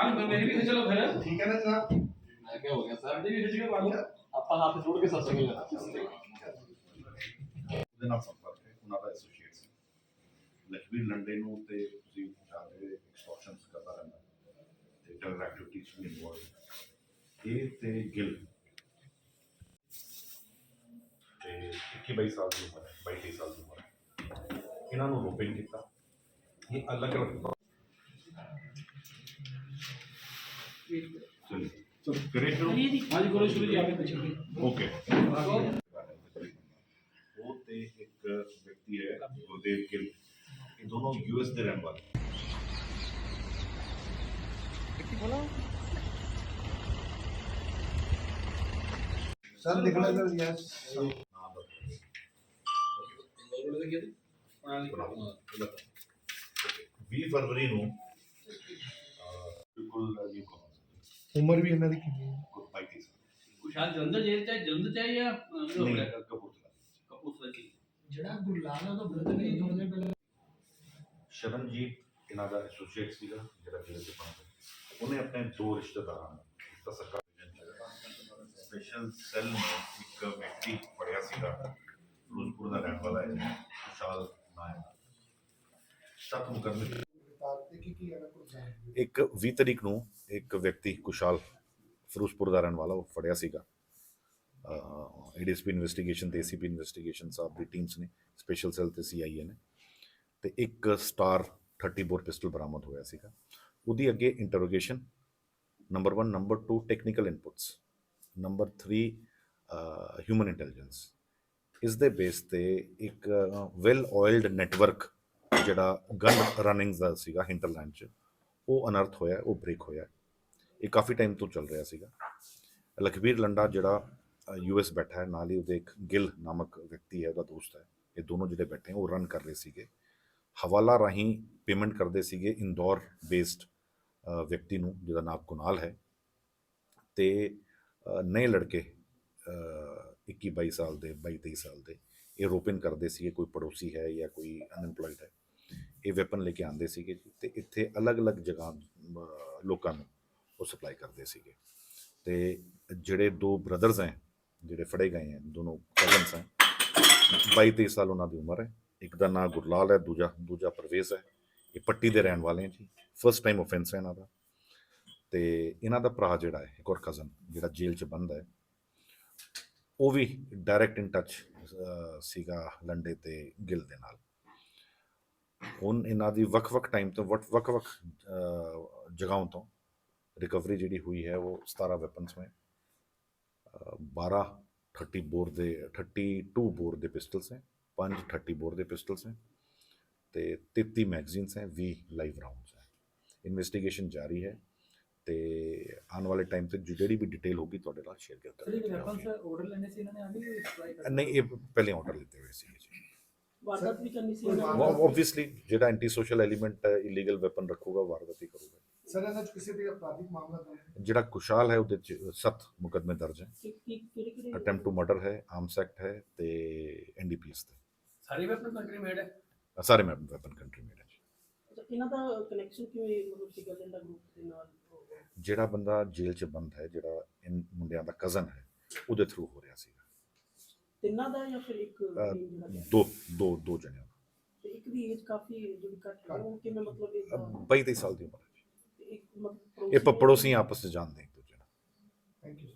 ਹਾਂ ਫਿਰ ਮੇਰੀ ਵੀ ਚਲੋ ਫਿਰ। ਠੀਕ ਹੈ ਨਾ ਜਨਾਬ? ਮੈਂ ਕਿਹਾ ਹੋ ਗਿਆ ਸਰ। ਸਾਡੀ ਵੀ ਖਿੱਚ ਕੇ ਪਾ ਲਓ ਆਪਾਂ ਹੱਥ ਜੋੜ ਕੇ ਸਤਿ ਸ਼੍ਰੀ ਅਕਾਲ। ਉਹਦੇ ਨਾਲ ਸੰਪਰਕ ਹੈ ਉਹਨਾਂ ਦਾ ਐਸੋਸੀਏਟ ਸੀ। ਲక్ష్ਮੀ ਲੰਡੇ ਨੂੰ ਤੇ ਤੁਸੀਂ ਜਾਣਦੇ ਐਕਸਟੋਰਸ਼ਨਸ ਕਰਦਾ ਰਹਿੰਦਾ। ਤੇ ਡਰਗ ਐਕਟੀਵਿਟੀਜ਼ ਵੀ ਇਨਵੋਲਵ ਇਹ ਤੇ ਗਿਲ। ਤੇ 21 22 ਸਾਲ ਦੀ ਉਮਰ ਹੈ 22 23 ਸਾਲ ਦੀ ਉਮਰ ਹੈ। ਇਹਨਾਂ ਨੂੰ ਰੋਪਿੰਗ ਕੀਤਾ। ਇਹ ਅਲੱਗ ਅਲੱਗ ਚਲੋ ਕਰੇ ਸ਼ੁਰੂ ਹਾਂਜੀ ਕਰੋ ਸ਼ੁਰੂ ਜੀ ਆਗੇ ਪਿੱਛੇ ਓਕੇ ਉਹ ਤੇ ਇੱਕ ਵਿਅਕਤੀ ਹੈ ਗੁਰਦੇਵ ਗਿੱਲ ਇਹ ਦੋਨੋਂ ਯੂਐਸ ਦੇ ਰਹਿਣ ਵਾਲੇ ਸਰ ਨਿਕਲੇ ਸਰ ਯਸ ਨਾਮ ਦਾ ਪ੍ਰਣਾਲੀ 20 ਫਰਵਰੀ ਨੂੰ ਬਿਲਕੁਲ ਕਹਾਂ ਉਮਰ ਵੀ ਇਹਨਾਂ ਦੀ ਕਿੰਨੀ ਹੈ ਕੋਈ ਪਾਈਟੀ ਸੀ ਕੁਸ਼ਾਲ ਜਲੰਧਰ ਜੇਲ੍ਹ ਚ ਹੈ, ਜਲੰਧਰ ਚ ਹੈ ਜਾਂ ਅਹ, ਉਹ ਨਹੀਂ ਹੈ, ਕਪੂਰਥਲਾ ਕਪੂਰਥਲਾ ਚ ਜਿਹੜਾ ਗੁਰਲਾਲ ਆ ਉਹਦਾ ਬ੍ਰਦਰ ਨਹੀਂ ਜੋੜਦੇ ਪਹਿਲਾਂ। ਸ਼ਰਨਜੀਤ ਇਹਨਾਂ ਦਾ ਐਸੋਸੀਏਟ ਸੀਗਾ ਜਿਹੜਾ ਜਿਹੜੇ ਦੇ ਪਾਸ ਉਹਨੇ ਆਪਣੇ ਦੋ ਰਿਸ਼ਤੇਦਾਰਾਂ ਨੂੰ ਤਾਂ ਸਰਕਾਰ ਸਪੈਸ਼ਲ ਸੈੱਲ ਨੇ ਇੱਕ ਵਿਅਕਤੀ ਫੜਿਆ ਸੀਗਾ। ਫਿਰੋਜ਼ਪੁਰ ਦਾ ਰਹਿਣ ਵਾਲਾ ਹੈ ਵਿਸ਼ਾਲ ਨਾਇਕ ਸੱਤ ਮੁਕੱਦਮੇ ਇੱਕ 20 ਤਰੀਕ ਨੂੰ ਇੱਕ ਵਿਅਕਤੀ ਕੁਸ਼ਾਲ ਫਿਰੋਜ਼ਪੁਰ ਦਾ ਰਹਿਣ ਵਾਲਾ ਉਹ ਫੜਿਆ ਸੀਗਾ। ਏਡੀਐਸਪੀ ਇਨਵੈਸਟੀਗੇਸ਼ਨ ਤੇ ਏਸੀਪੀ ਇਨਵੈਸਟੀਗੇਸ਼ਨ ਸਾਹਿਬ ਦੀ ਟੀਮਸ ਨੇ ਸਪੈਸ਼ਲ ਸੈੱਲ ਤੇ ਸੀਆਈਏ ਨੇ ਤੇ ਇੱਕ ਸਟਾਰ 30 ਬੋਰ ਪਿਸਟਲ ਬਰਾਮਦ ਹੋਇਆ ਸੀਗਾ। ਉਹਦੀ ਅੱਗੇ interrogation number 1 number 2 technical inputs number 3 human intelligence ਇਸ ਦੇ ਬੇਸ ਤੇ ਇੱਕ ਵੈਲ ਆਇਲਡ ਨੈਟਵਰਕ ਜਿਹੜਾ ਗਨ ਰਨਿੰਗਸ ਦਾ ਸੀਗਾ ਹਿੰਟਰਲੈਂਡ ਚ ਉਹ ਅਨਰਥ ਹੋਇਆ ਉਹ ਬ੍ਰੇਕ ਹੋਇਆ। ਇਹ ਕਾਫੀ ਟਾਈਮ ਤੋਂ ਚੱਲ ਰਿਹਾ ਸੀਗਾ। ਲਖਬੀਰ ਲੰਡਾ ਜਿਹੜਾ ਯੂਐਸ ਬੈਠਾ ਹੈ ਨਾਲ ਹੀ ਉਹਦੇ ਇੱਕ ਗਿਲ ਨਾਮਕ ਵਿਅਕਤੀ ਹੈ ਉਹਦਾ ਦੋਸਤ ਹੈ। ਇਹ ਦੋਨੋਂ ਜਿਹੜੇ ਬੈਠੇ ਉਹ ਰਨ ਕਰ ਰਹੇ ਸੀਗੇ। ਹਵਾਲਾ ਰਾਹੀਂ ਪੇਮੈਂਟ ਕਰਦੇ ਸੀਗੇ ਇੰਦੌਰ ਬੇਸਡ ਵਿਅਕਤੀ ਨੂੰ ਜਿਹਦਾ ਨਾਮ ਕੁਨਾਲ ਹੈ। ਤੇ ਅ, ਨਏ ਲੜਕੇ ਅ, 21 22 ਸਾਲ ਦੇ 22 23 ਸਾਲ ਦੇ ਇਹ ਰੋਪਿਨ ਕਰਦੇ ਸੀਗੇ ਕੋਈ ਪੜੋਸੀ ਹੈ ਜਾਂ ਕੋਈ ਅਨਐਮਪਲੋਇਡ ਹੈ। ਇਹ ਵੈਪਨ ਲੈ ਕੇ ਆਉਂਦੇ ਸੀਗੇ ਜੀ ਤੇ ਇੱਥੇ ਅਲੱਗ-ਅਲੱਗ ਜਗ੍ਹਾ ਲੋਕਾਂ ਨੂੰ ਉਹ ਸਪਲਾਈ ਕਰਦੇ ਸੀਗੇ। ਤੇ ਜਿਹੜੇ ਦੋ ਬ੍ਰਦਰਸ ਹੈ, ਜਿਹੜੇ ਫੜੇ ਗਏ ਹੈ, ਦੋਨੋਂ ਕਜ਼ਨਸ ਹੈ 22 23 ਸਾਲ ਉਹਨਾਂ ਦੀ ਉਮਰ ਹੈ। ਇੱਕ ਦਾ ਨਾਮ ਗੁਰਲਾਲ ਹੈ, ਦੂਜਾ ਦੂਜਾ ਪਰਵੇਜ਼ ਹੈ। ਇਹ ਪੱਟੀ ਦੇ ਰਹਿਣ ਵਾਲੇ ਹੈ ਜੀ। ਫਰਸਟ ਟਾਈਮ ਆਫੈਂਸ ਹੈ ਇਹਨਾਂ ਦਾ। ਤੇ ਇਹਨਾਂ ਦਾ ਭਰਾ ਜਿਹੜਾ ਹੈ, ਇੱਕ ਹੋਰ ਕਜ਼ਨ ਜਿਹੜਾ ਜੇਲ੍ਹ 'ਚ ਬੰਦ ਹੈ, ਉਹ ਵੀ ਡਾਇਰੈਕਟ ਇਨ ਟੱਚ ਸੀਗਾ ਲੰਡੇ ਤੇ ਗਿਲ ਦੇ ਨਾਲ। ਹੁਣ ਇਹਨਾਂ ਦੀ ਵੱਖ-ਵੱਖ ਟਾਈਮ ਤੋਂ ਵੱਖ- ਵੱਖ-ਵੱਖ ਜਗ੍ਹਾਵਾਂ ਤੋਂ ਰਿਕਵਰੀ ਜਿਹੜੀ ਹੋਈ ਹੈ ਉਹ 17 ਵੈਪਨਸ ਅ, 12 30 ਬੋਰ ਦੇ 32 ਬੋਰ ਦੇ ਪਿਸਟਲਸ ਹੈ 5 30 ਬੋਰ ਦੇ ਪਿਸਟਲਸ ਹੈ ਤੇ 33 ਮੈਗਜ਼ੀਨਸ ਹੈ 20 ਲਾਈਵ ਰਾਉਂਡਸ ਹੈ। ਇਨਵੈਸਟੀਗੇਸ਼ਨ ਜਾਰੀ ਹੈ ਤੇ ਆਉਣ ਵਾਲੇ ਟਾਈਮ ਤੇ ਜਿਹੜੀ ਵੀ ਡਿਟੇਲ ਹੋਗੀ ਤੁਹਾਡੇ ਨਾਲ ਸ਼ੇਅਰ ਕਰ ਸਰ ਇਹ ਵੈਪਨਸ ਆਰਡਰ ਲੈਣੇ ਸੀ ਇਹਨਾਂ ਨੇ ਆਗੇ ਸਪਲਾਈ ਕਰ ਨਹੀਂ ਇਹ ਪਹਿਲੇ ਆਰਡਰ ਲਿੱਤੇ ਹੋਏ ਸੀ ਜੀ। ਵਾਰਦਾਤ ਵੀ ਕਰਨੀ ਸੀ ਨੇ। ਆਬਵੀਅਸਲੀ ਜਿਹੜਾ anti social element illegal weapon ਰੱਖੂਗਾ ਵਾਰਦਾਤ ਹੀ ਕਰੂਗਾ ਸਰ ਇਹਨਾਂ ਚ ਕਿਸੇ ਤੇ ਅਪਰਾਧਿਕ ਮਾਮਲਾ ਦਰਜ ਹੈ? ਜਿਹੜਾ ਕੁਸ਼ਾਲ ਹੈ ਉਹਦੇ ਚ ਸੱਤ ਮੁਕਦਮੇ ਦਰਜ ਹੈ ਕਿ- ਕਿ- ਕਿਹੜੇ ਕਿਹੜੇ ਅਟੈਂਪਟ ਟੂ ਮਰਡਰ ਹੈ ਆਰਮਸ ਐਕਟ ਹੈ ਤੇ ਐਨਡੀਪੀਐਸ ਤੇ ਸਾਰੇ ਵੈਪਨ ਕੰਟਰੀ ਮੇਡ ਹੈ ਆਹ ਸਾਰੇ ਵੈਪਨ ਕੰਟਰੀ ਮੇਡ ਹੈ ਜੀ। ਅੱਛਾ, ਇਹਨਾਂ ਦਾ ਕਨੈਕਸ਼ਨ ਕਿਵੇਂ ਮਤਲਬ ਸਿਗਰ ਲੈਂਦਾ ਗਰੁੱਪ ਦੇ ਨਾਲ ਹੋਊਗਾ? ਜਿਹੜਾ ਬੰਦਾ ਜੇਲ੍ਹ ਚ ਬੰਦ ਹੈ ਜਿਹੜਾ ਇਨ ਮੁੰਡਿਆਂ ਦਾ ਕਜ਼ਨ ਹੈ ਉਹਦੇ ਥਰੂ ਹੋ ਰਿਹਾ ਸੀਗਾ ਤਿੰਨਾਂ ਦਾ ਜਾਂ ਫਿਰ ਇੱਕ ਅਹ, team ਜਿਹੜਾ ਹੈ? ਦੋ ਦੋ ਦੋ ਜਣਿਆਂ ਦਾ ਤੇ ਇੱਕ ਦੀ ਏਜ ਕਾਫੀ ਜਿਹੜੀ ਘੱਟ ਹੈ ਉਹ ਕਿਵੇਂ ਮਤਲਬ ਇਹ ਅਹ, 22 23 ਸਾਲ ਦੀ ਉਮਰ ਹੈ ਜੀ। ਇੱਕ ਮਤਲਬ ਇਹ ਪੜੋਸੀ ਆਪਸ ਚ ਜਾਣਦੇ ਇੱਕ ਦੂਜੇ ਨੂੰ ਥੈਂਕ ਯੂ